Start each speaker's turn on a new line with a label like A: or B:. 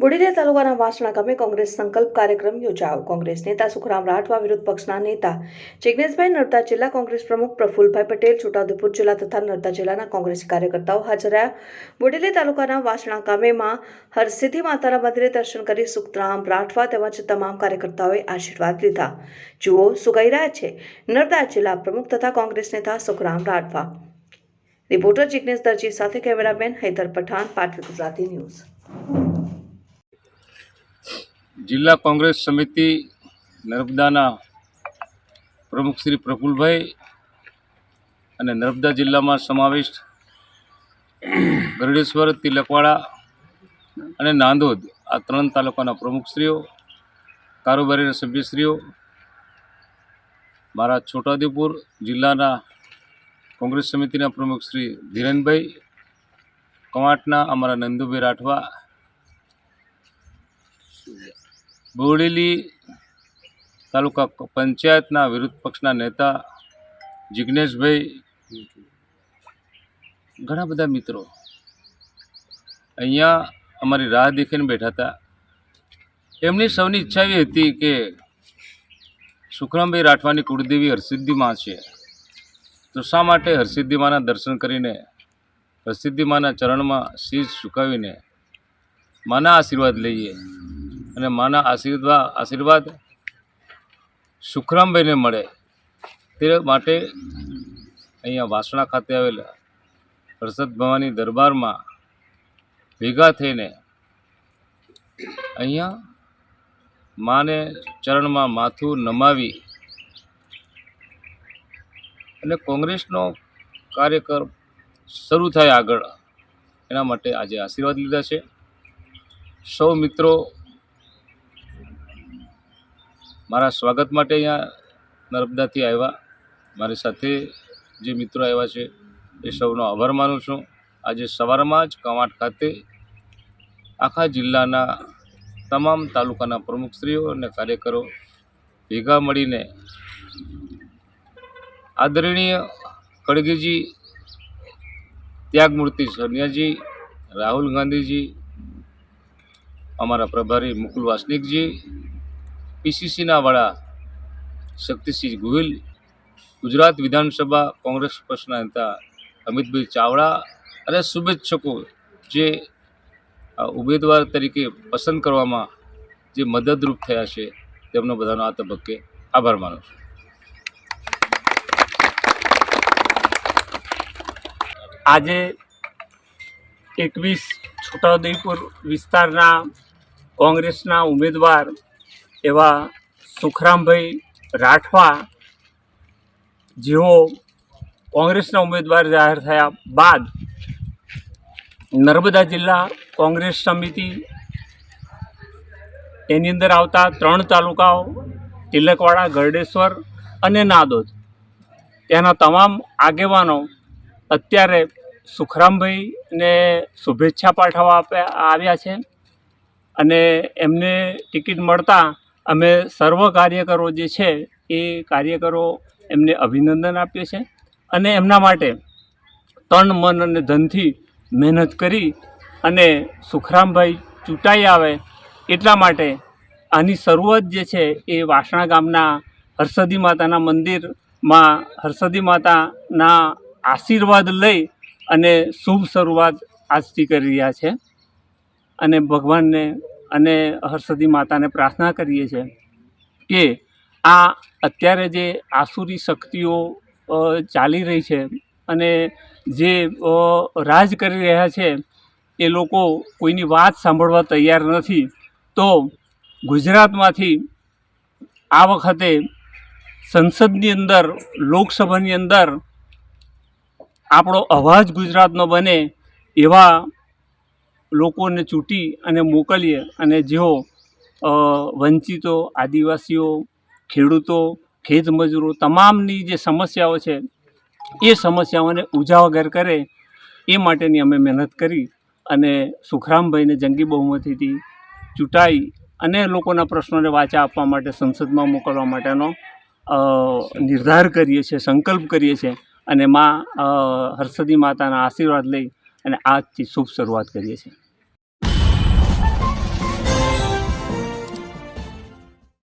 A: બુડીયા તાલુકાના વાસણા ગામે કોંગ્રેસ સંકલ્પ કાર્યક્રમ યોજાયો. કોંગ્રેસ નેતા સુખરામ રાઠવા વિરોધ પક્ષના નેતા જિગ્નેશભાઈ નર્મદા જિલ્લા કોંગ્રેસ પ્રમુખ પ્રફુલભાઈ પટેલ, છોટાઉદેપુર જિલ્લા તથા નર્મદા જિલ્લાના કોંગ્રેસ કાર્યકર્તાઓ હાજર રહ્યા. બોડેલી તાલુકાના વાસણા ગામેમાં હરસિદ્ધિ માતાના મંદિરે દર્શન કરી સુખરામ રાઠવા તેમજ તમામ કાર્યકર્તાઓએ આશીર્વાદ લીધા. જુઓ સુગાઈ રહ્યા છે. નર્મદા જિલ્લા પ્રમુખ તથા કોંગ્રેસ નેતા સુખરામ રાઠવા. રિપોર્ટર જિજ્ઞેશ દરજી સાથે કેમેરામેન હૈદર પઠાણ પાટવી ગુજરાતી ન્યૂઝ.
B: જિલ્લા કોંગ્રેસ સમિતિ નર્મદાના પ્રમુખ શ્રી પ્રફુલભાઈ અને નર્મદા જિલ્લામાં સમાવિષ્ટ ગરડેશ્વર, તિલકવાડા અને નાંદોદ આ ત્રણ તાલુકાના પ્રમુખશ્રીઓ કારોબારીના સભ્યશ્રીઓ મારા છોટાઉદેપુર જિલ્લાના કોંગ્રેસ સમિતિના પ્રમુખ શ્રી ધીરેનભાઈ કવાંટના, અમારા નંદુભાઈ રાઠવા બોડેલી તાલુકા પંચાયતના વિરોધ પક્ષના નેતા જિગ્નેશભાઈ ઘણા બધા મિત્રો અહીંયા અમારી રાહ દેખીને બેઠા હતા. એમની સૌની ઈચ્છા એવી હતી કે સુખરામભાઈ રાઠવાની કુળદેવી હરસિદ્ધિ માં છે. તો શા માટે હરસિદ્ધિ માના દર્શન કરીને હરસિદ્ધિ માના ચરણમાં શીશ ઝુકાવીને માના આશીર્વાદ લઈએ? અને માના આશીર્વાદ આશીર્વાદ સુખરામભાઈને મળે તે માટે અહીંયા વાસણા ખાતે આવેલા હર્ષદ ભવાની દરબારમાં ભેગા થઈને અહીંયા માને ચરણમાં માથું નમાવી અને કોંગ્રેસનો કાર્યક્રમ શરૂ થાય આગળ. એના માટે આજે આશીર્વાદ લીધા છે. સૌ મિત્રો મારા સ્વાગત માટે અહીંયા નર્મદાથી આવ્યા. મારી સાથે જે મિત્રો આવ્યા છે, એ સૌનો આભાર માનું છું. આજે સવારમાં જ કવાંટ ખાતે આખા જિલ્લાના તમામ તાલુકાના પ્રમુખશ્રીઓ અને કાર્યકરો ભેગા મળીને આદરણીય ખડગેજી ત્યાગમૂર્તિ સોનિયાજી, રાહુલ ગાંધીજી, અમારા પ્રભારી મુકુલ વાસનિકજી પીસીસીના વડા શક્તિસિંહ ગોહિલ, ગુજરાત વિધાનસભા કોંગ્રેસ પક્ષના નેતા અમિતભાઈ ચાવડા અને શુભેચ્છકો જે ઉમેદવાર તરીકે પસંદ કરવામાં જે મદદરૂપ થયા છે, તેમનો બધાનો આ તબક્કે આભાર માનું છું.
C: આજે એકવીસ છોટાઉદેપુર વિસ્તારના કોંગ્રેસના ઉમેદવાર એવા સુખરામભાઈ રાઠવા, જેઓ કોંગ્રેસના ઉમેદવાર જાહેર થયા બાદ નર્મદા જિલ્લા કોંગ્રેસ સમિતિ એની અંદર આવતા ત્રણ તાલુકાઓ, તિલકવાડા, ગરડેશ્વર અને નાદોદ. ત્યાંના તમામ આગેવાનો અત્યારે સુખરામભાઈને શુભેચ્છા પાઠવવા આપ્યા આવ્યા છે અને એમને ટિકિટ મળતા અમે સર્વ કાર્યકરો જે છે, એ કાર્યકરો એમને અભિનંદન આપીએ છીએ અને એમના માટે તન, મન અને ધનથી મહેનત કરી અને સુખરામભાઈ ચૂંટાઈ આવે એટલા માટે આની શરૂઆત જે છે, એ વાસણા ગામના હરસદી માતાના મંદિરમાં હરસદી માતાના આશીર્વાદ લઈ અને શુભ શરૂઆત આજથી કરી રહ્યા છે. અને ભગવાનને અને હરસદી માતાને પ્રાર્થના કરીએ છીએ કે આ અત્યારે જે આસુરી શક્તિઓ ચાલી રહી છે અને જે રાજ કરી રહ્યા છે, એ લોકો કોઈની વાત સાંભળવા તૈયાર નથી, તો ગુજરાતમાંથી આ વખતે સંસદની અંદર, લોકસભાની અંદર આપણો અવાજ ગુજરાતનો બને એવા લોકોને ચૂંટી અને મોકલીએ અને જેઓ વંચિતો, આદિવાસીઓ, ખેડૂતો ખેતમજૂરો તમામની જે સમસ્યાઓ છે, એ સમસ્યાઓને ઉજાગર કરે એ માટેની અમે મહેનત કરી અને સુખરામભાઈને જંગી બહુમતીથી ચૂંટાઈ અને લોકોના પ્રશ્નોને વાચા આપવા માટે સંસદમાં મોકલવા માટેનો નિર્ધાર કરીએ છીએ, સંકલ્પ કરીએ છીએ અને મા હર્ષદી માતાના આશીર્વાદ લઈ અને આજથી શુભ શરૂઆત કરીએ છીએ.